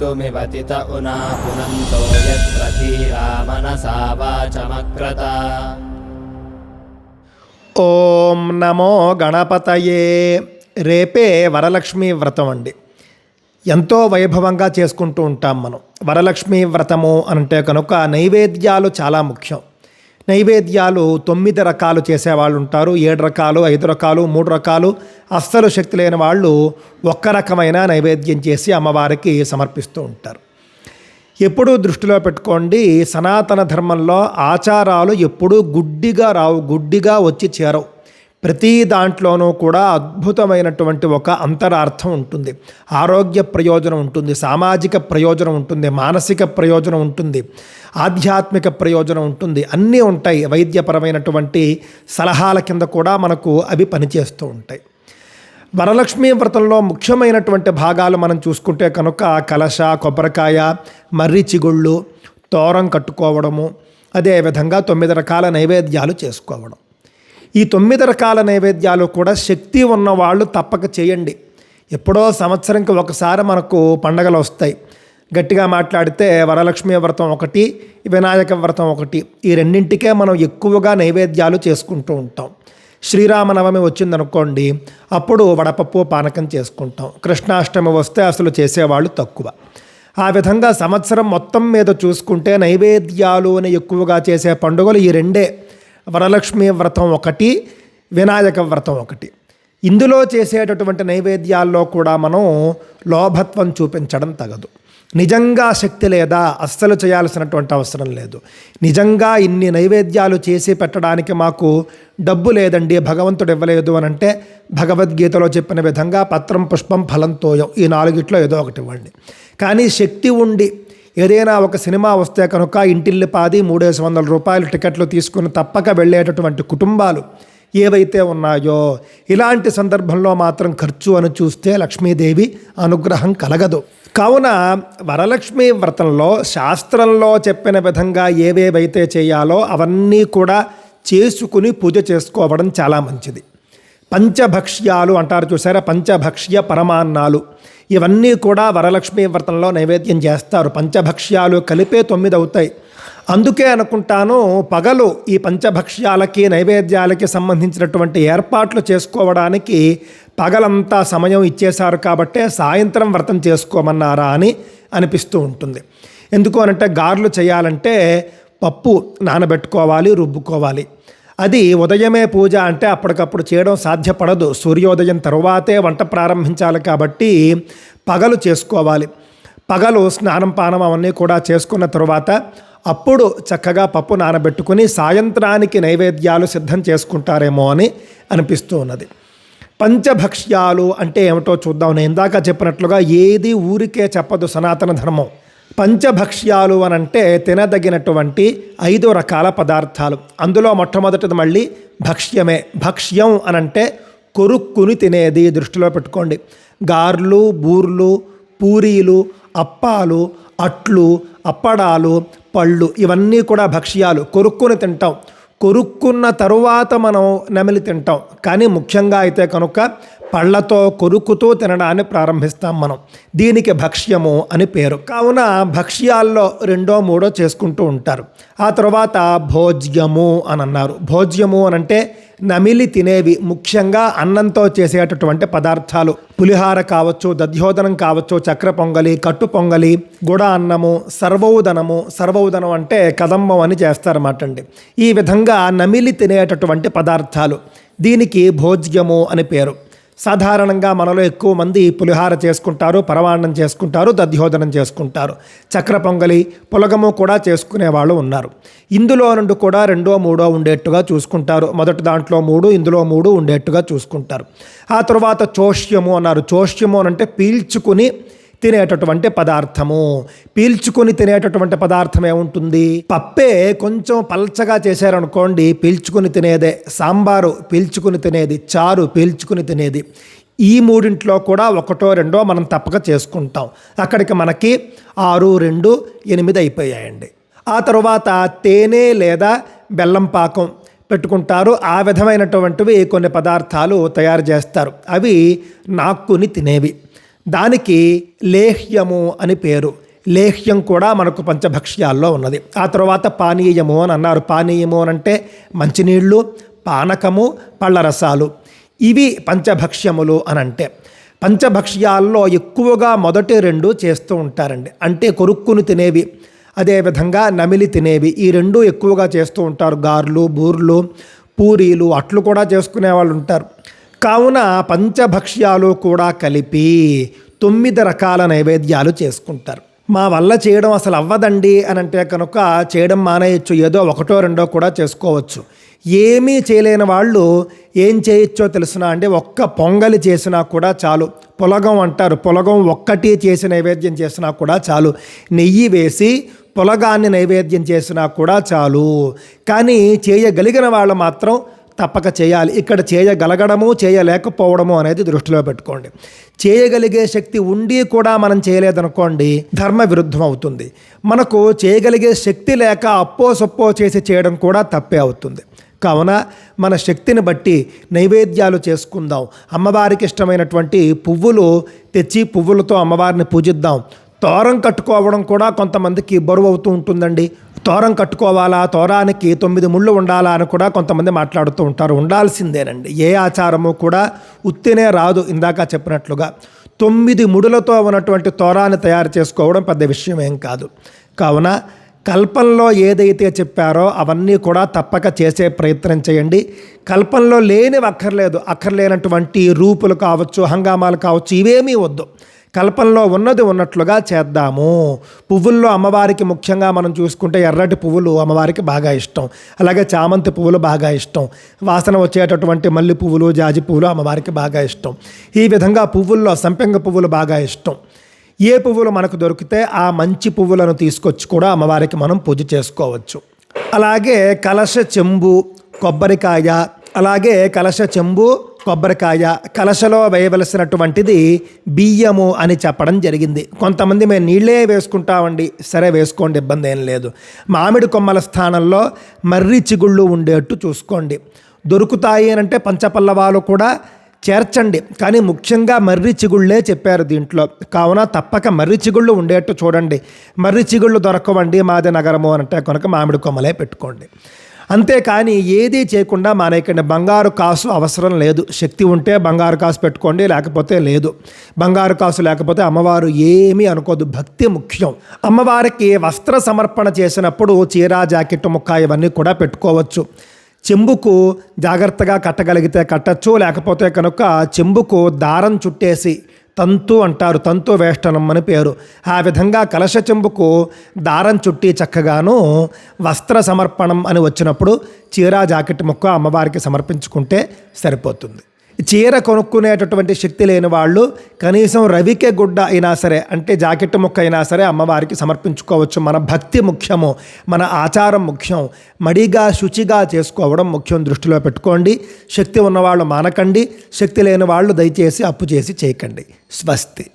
कर्तुमिवतित उना पुनन्तो यत्र धीरा मनसा वाचमक्रता ఓం నమో గణపతయే రేపే వరలక్ష్మి వ్రతం అండి ఎంతో వైభవంగా చేసుకుంటూ ఉంటాం మనం వరలక్ష్మి వ్రతము అంటే కనుక నైవేద్యాలు చాలా ముఖ్యం నైవేద్యాలు తొమ్మిది రకాలు చేసేవాళ్ళు ఉంటారు. ఏడు రకాలు ఐదు రకాలు మూడు రకాలు అస్సలు శక్తి లేని వాళ్ళు ఒక్క రకమైన నైవేద్యం చేసి అమ్మవారికి సమర్పిస్తూ ఉంటారు. ఎప్పుడూ దృష్టిలో పెట్టుకోండి సనాతన ధర్మంలో ఆచారాలు ఎప్పుడూ గుడ్డిగా రావు గుడ్డిగా వచ్చి చేరవు. ప్రతి దాంట్లోనూ కూడా అద్భుతమైనటువంటి ఒక అంతరార్థం ఉంటుంది. ఆరోగ్య ప్రయోజనం ఉంటుంది. సామాజిక ప్రయోజనం ఉంటుంది. మానసిక ప్రయోజనం ఉంటుంది. ఆధ్యాత్మిక ప్రయోజనం ఉంటుంది. అన్నీ ఉంటాయి. వైద్యపరమైనటువంటి సలహాల కింద కూడా మనకు అవి పనిచేస్తూ ఉంటాయి. వరలక్ష్మి వ్రతంలో ముఖ్యమైనటువంటి భాగాలు మనం చూసుకుంటే కనుక కలశ కొబ్బరికాయ మర్రి చిగుళ్ళు తోరం కట్టుకోవడము అదేవిధంగా తొమ్మిది రకాల నైవేద్యాలు చేసుకోవడం. ఈ తొమ్మిది రకాల నైవేద్యాలు కూడా శక్తి ఉన్న వాళ్ళు తప్పక చేయండి. ఎప్పుడో సంవత్సరంకి ఒకసారి మనకు పండగలు వస్తాయి. గట్టిగా మాట్లాడితే వరలక్ష్మి వ్రతం ఒకటి వినాయక వ్రతం ఒకటి. ఈ రెండింటికే మనం ఎక్కువగా నైవేద్యాలు చేసుకుంటూ ఉంటాం. శ్రీరామనవమి వచ్చిందనుకోండి అప్పుడు వడపప్పు పానకం చేసుకుంటాం. కృష్ణాష్టమి వస్తే అసలు చేసేవాళ్ళు తక్కువ. ఆ విధంగా సంవత్సరం మొత్తం మీద చూసుకుంటే నైవేద్యాలు అని ఎక్కువగా చేసే పండుగలు ఈ రెండే. వరలక్ష్మి వ్రతం ఒకటి వినాయక వ్రతం ఒకటి. ఇందులో చేసేటటువంటి నైవేద్యాల్లో కూడా మనం లోభత్వం చూపించడం తగదు. నిజంగా శక్తి లేదా అస్సలు చేయాల్సినటువంటి అవసరం లేదు. నిజంగా ఇన్ని నైవేద్యాలు చేసి పెట్టడానికి మాకు డబ్బు లేదండి భగవంతుడు ఇవ్వలేదు అని అంటే భగవద్గీతలో చెప్పిన విధంగా పత్రం పుష్పం ఫలం తోయం ఈ నాలుగిట్లో ఏదో ఒకటి ఇవ్వండి. కానీ శక్తి ఉండి ఏదైనా ఒక సినిమా వస్తే కనుక ఇంటిల్లి పాది మూడేసి వందల రూపాయలు టికెట్లు తీసుకుని తప్పక వెళ్ళేటటువంటి కుటుంబాలు ఏవైతే ఉన్నాయో ఇలాంటి సందర్భంలో మాత్రం ఖర్చు అని చూస్తే లక్ష్మీదేవి అనుగ్రహం కలగదు. కావున వరలక్ష్మి వ్రతంలో శాస్త్రంలో చెప్పిన విధంగా ఏవేవైతే చేయాలో అవన్నీ కూడా చేసుకుని పూజ చేసుకోవడం చాలా మంచిది. పంచభక్ష్యాలు అంటారు చూసారా? పంచభక్ష్య పరమాన్నాలు. ఇవన్నీ కూడా వరలక్ష్మి వ్రతంలో నైవేద్యం చేస్తారు. పంచభక్ష్యాలు కలిపే తొమ్మిది అవుతాయి. అందుకే అనుకుంటాను పగలు ఈ పంచభక్ష్యాలకి నైవేద్యాలకి సంబంధించినటువంటి ఏర్పాట్లు చేసుకోవడానికి పగలంతా సమయం ఇచ్చేశారు కాబట్టే సాయంత్రం వ్రతం చేసుకోమన్నారా అని అనిపిస్తూ ఉంటుంది. ఎందుకు అనంటే గార్లు చేయాలంటే పప్పు నానబెట్టుకోవాలి రుబ్బుకోవాలి. అది ఉదయమే పూజ అంటే అప్పటికప్పుడు చేయడం సాధ్యపడదు. సూర్యోదయం తరువాతే వంట ప్రారంభించాలి కాబట్టి పగలు చేసుకోవాలి. పగలు స్నానం పానం అవన్నీ కూడా చేసుకున్న తరువాత అప్పుడు చక్కగా పప్పు నానబెట్టుకుని సాయంత్రానికి నైవేద్యాలు సిద్ధం చేసుకుంటారేమో అని అనిపిస్తూ ఉన్నది. పంచభక్ష్యాలు అంటే ఏమిటో చూద్దాం. నేను ఇందాక చెప్పినట్లుగా ఏది ఊరికే చెప్పదు సనాతన ధర్మం. పంచభక్ష్యాలు అని అంటే తినదగినటువంటి ఐదు రకాల పదార్థాలు. అందులో మొట్టమొదటిది మళ్ళీ భక్ష్యమే. భక్ష్యం అనంటే కొరుక్కుని తినేది దృష్టిలో పెట్టుకోండి. గార్లు బూర్లు పూరీలు అప్పాలు అట్లు అప్పడాలు పళ్ళు ఇవన్నీ కూడా భక్ష్యాలు. కొరుక్కుని తింటాం. కొరుక్కున్న తరువాత మనం నమిలి తింటాం. కానీ ముఖ్యంగా అయితే కనుక పళ్ళతో కొరుకుతూ తినడాన్ని ప్రారంభిస్తాం మనం. దీనికి భక్ష్యము అని పేరు. కావున భక్ష్యాల్లో రెండో మూడో చేసుకుంటూ ఉంటారు. ఆ తర్వాత భోజ్యము అని అన్నారు భోజ్యము అని అంటే నమిలి తినేవి. ముఖ్యంగా అన్నంతో చేసేటటువంటి పదార్థాలు. పులిహార కావచ్చు దధ్యోదనం కావచ్చు చక్ర పొంగలి కట్టు పొంగలి గుడ అన్నము సర్వౌదనము. సర్వౌదనం అంటే కదంబం అని చేస్తారన్నమాట అండి ఈ విధంగా నమిలి తినేటటువంటి పదార్థాలు. దీనికి భోజ్యము అని పేరు. సాధారణంగా మనలో ఎక్కువ మంది పులిహార చేసుకుంటారు పరమాన్నం చేసుకుంటారు దధ్యోదనం చేసుకుంటారు. చక్ర పొంగలి పులగము కూడా చేసుకునే వాళ్ళు ఉన్నారు. ఇందులో నుండి కూడా రెండో మూడో ఉండేట్టుగా చూసుకుంటారు. మొదటి దాంట్లో మూడు ఇందులో మూడు ఉండేట్టుగా చూసుకుంటారు. ఆ తర్వాత చోష్యము అన్నారు. చోష్యము అని అంటే పీల్చుకుని తినేటటువంటి పదార్థము పీల్చుకొని తినేటటువంటి పదార్థం ఏముంటుంది? పప్పే కొంచెం పల్చగా చేశారనుకోండి పీల్చుకొని తినేదే. సాంబారు పీల్చుకుని తినేది చారు పీల్చుకుని తినేది. ఈ మూడింట్లో కూడా ఒకటో రెండో మనం తప్పక చేసుకుంటాం. అక్కడికి మనకి ఆరు రెండు ఎనిమిది అయిపోయాయండి. ఆ తర్వాత తేనె లేదా బెల్లం పాకం పెట్టుకుంటారు. ఆ విధమైనటువంటివి కొన్ని పదార్థాలు తయారు చేస్తారు. అవి నాక్కుని తినేవి. దానికి లేహ్యము అని పేరు. లేహ్యం కూడా మనకు పంచభక్ష్యాల్లో ఉన్నది. ఆ తర్వాత పానీయము అని అన్నారు. పానీయము అని అంటే మంచినీళ్ళు పానకము పళ్ళ రసాలు ఇవి పంచభక్ష్యములు అని అంటే పంచభక్ష్యాల్లో ఎక్కువగా మొదటి రెండు చేస్తూ ఉంటారండి. అంటే కొరుక్కుని తినేవి. అదేవిధంగా నమిలి తినేవి. ఈ రెండు ఎక్కువగా చేస్తూ ఉంటారు. గార్లు బూర్లు పూరీలు అట్లు కూడా చేసుకునే వాళ్ళు ఉంటారు. కావున పంచభక్ష్యాలు కూడా కలిపి తొమ్మిది రకాల నైవేద్యాలు చేసుకుంటారు. మా వల్ల చేయడం అసలు అవ్వదండి అని అంటే కనుక చేయడం మానేయచ్చు ఏదో ఒకటో రెండో కూడా చేసుకోవచ్చు. ఏమీ చేయలేని వాళ్ళు ఏం చేయొచ్చో తెలుసునా అంటే ఒక్క పొంగలి చేసినా కూడా చాలు. పొలగం అంటారు పొలగం ఒక్కటి చేసి నైవేద్యం చేసినా కూడా చాలు. నెయ్యి వేసి పొలగాన్ని నైవేద్యం చేసినా కూడా చాలు. కానీ చేయగలిగిన వాళ్ళు మాత్రం తప్పక చేయాలి. ఇక్కడ చేయగలగడము చేయలేకపోవడము అనేది దృష్టిలో పెట్టుకోండి. చేయగలిగే శక్తి ఉండి కూడా మనం చేయలేదనుకోండి ధర్మ విరుద్ధం అవుతుంది. మనకు చేయగలిగే శక్తి లేక అప్పో సొప్పో చేసి చేయడం కూడా తప్పే అవుతుంది. కావున మన శక్తిని బట్టి నైవేద్యాలు చేసుకుందాం. అమ్మవారికి ఇష్టమైనటువంటి పువ్వులు తెచ్చి పువ్వులతో అమ్మవారిని పూజిద్దాం. తోరం కట్టుకోవడం కూడా కొంతమందికి బరువు అవుతూ ఉంటుందండి. తోరం కట్టుకోవాలా? తోరానికి తొమ్మిది ముళ్ళు ఉండాలా అని కూడా కొంతమంది మాట్లాడుతూ ఉంటారు. ఉండాల్సిందేనండి. ఏ ఆచారము కూడా ఉత్తినే రాదు ఇందాక చెప్పినట్లుగా. తొమ్మిది ముడులతో ఉన్నటువంటి తోరాన్ని తయారు చేసుకోవడం పెద్ద విషయం ఏం కాదు. కావున కల్పంలో ఏదైతే చెప్పారో అవన్నీ కూడా తప్పక చేసే ప్రయత్నం చేయండి. కల్పంలో లేనివి అక్కర్లేదు. అక్కర్లేనటువంటి రూపులు కావచ్చు హంగామాలు కావచ్చు ఇవేమీ వద్దు. కల్పంలో ఉన్నది ఉన్నట్లుగా చేద్దాము. పువ్వుల్లో అమ్మవారికి ముఖ్యంగా మనం చూసుకుంటే ఎర్రటి పువ్వులు అమ్మవారికి బాగా ఇష్టం. అలాగే చామంతి పువ్వులు బాగా ఇష్టం. వాసన వచ్చేటటువంటి మల్లె పువ్వులు జాజి పువ్వులు అమ్మవారికి బాగా ఇష్టం. ఈ విధంగా పువ్వుల్లో సంపెంగ పువ్వులు బాగా ఇష్టం. ఏ పువ్వులు మనకు దొరికితే ఆ మంచి పువ్వులను తీసుకొచ్చి కూడా అమ్మవారికి మనం పూజ చేసుకోవచ్చు. అలాగే కలశ చెంబు కొబ్బరికాయ అలాగే కలశ చెంబు కొబ్బరికాయ కలశలో వేయవలసినటువంటిది బియ్యము అని చెప్పడం జరిగింది. కొంతమంది మేము నీళ్ళే వేసుకుంటామండి. సరే వేసుకోండి ఇబ్బంది ఏం లేదు. మామిడి కొమ్మల స్థానంలో మర్రి చిగుళ్ళు ఉండేట్టు చూసుకోండి. దొరుకుతాయి అని అంటే పంచపల్లవాలు కూడా చేర్చండి. కానీ ముఖ్యంగా మర్రి చిగుళ్ళే చెప్పారు దీంట్లో. కావున తప్పక మర్రి చిగుళ్ళు ఉండేట్టు చూడండి. మర్రి చిగుళ్ళు దొరకవండి మాది నగరము అని అంటే కనుక మామిడి కొమ్మలే పెట్టుకోండి. అంతేకాని ఏదీ చేయకుండా మానేయకండి బంగారు కాసు అవసరం లేదు. శక్తి ఉంటే బంగారు కాసు పెట్టుకోండి లేకపోతే లేదు. బంగారు కాసు లేకపోతే అమ్మవారు ఏమీ అనుకోదు. భక్తి ముఖ్యం. అమ్మవారికి వస్త్ర సమర్పణ చేసినప్పుడు చీర జాకెట్ ముక్క ఇవన్నీ కూడా పెట్టుకోవచ్చు. చెంబుకు జాగ్రత్తగా కట్టగలిగితే కట్టచ్చు లేకపోతే కనుక చెంబుకు దారం చుట్టేసి తంతు అంటారు తంతు వేష్టనం అని పేరు. ఆ విధంగా కలశ చెంబుకు దారం చుట్టి చక్కగాను వస్త్ర సమర్పణం అని వచ్చినప్పుడు చీరా జాకెట్ ముక్క అమ్మవారికి సమర్పించుకుంటే సరిపోతుంది. చీర కొనుక్కునేటటువంటి శక్తి లేని వాళ్ళు కనీసం రవికే గుడ్డ అయినా సరే అంటే జాకెట్ ముక్క అయినా సరే అమ్మవారికి సమర్పించుకోవచ్చు. మన భక్తి ముఖ్యము మన ఆచారం ముఖ్యం. మడిగా శుచిగా చేసుకోవడం ముఖ్యం దృష్టిలో పెట్టుకోండి. శక్తి ఉన్నవాళ్ళు మానకండి. శక్తి లేని వాళ్ళు దయచేసి అప్పు చేసి చేయకండి. స్వస్తి.